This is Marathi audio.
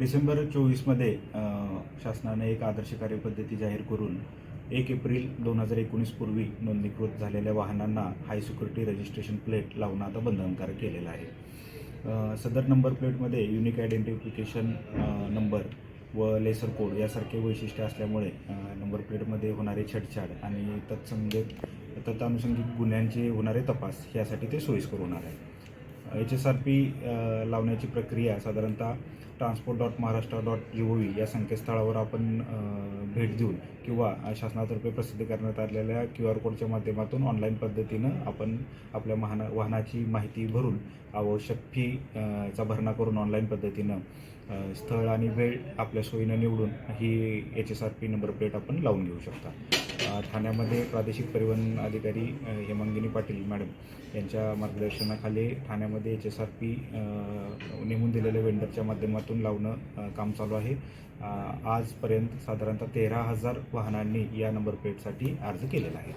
डिसेंबर चोवीसमध्ये शासनाने एक आदर्श कार्यपद्धती जाहीर करून एक एप्रिल दोन हजार एकोणीस पूर्वी नोंदणीकृत झालेल्या वाहनांना हाय सिक्युरिटी रजिस्ट्रेशन प्लेट लावणं आता बंधनकारक केलेलं आहे. सदर नंबर प्लेटमध्ये युनिक आयडेंटिफिकेशन नंबर व लेसर कोड यासारखे वैशिष्ट्य असल्यामुळे नंबर प्लेटमध्ये होणारे छेडछाड आणि तत्संगत तत्तानुषंगिक गुन्ह्यांचे होणारे तपास यासाठी ते सोयीस्कर होणार आहे. एच एस आर पी लावण्याची प्रक्रिया साधारणतः transport dot Maharashtra dot G O V या संकेतस्थळावर आपण भेट देऊन किंवा शासनातर्फे प्रसिद्ध करण्यात आलेल्या क्यू आर कोडच्या माध्यमातून ऑनलाईन पद्धतीनं आपण आपल्या महाना वाहनाची माहिती भरून आवश्यक फी चा भरणा करून ऑनलाईन पद्धतीनं स्थळ आणि वेळ आपल्या सोयीनं निवडून ही H S R P number plate आपण लावून घेऊ शकता. ठाण्यामध्ये प्रादेशिक परिवहन अधिकारी हेमांगिनी पाटील मॅडम यांच्या मार्गदर्शनाखाली ठाण्यामध्ये एच एस आर पी नेमून दिलेल्या वेंडरच्या माध्यमातून लावणं काम चालू आहे. आजपर्यंत साधारणतः तेरा हजार वाहनांनी या नंबर प्लेटसाठी अर्ज केलेला आहे.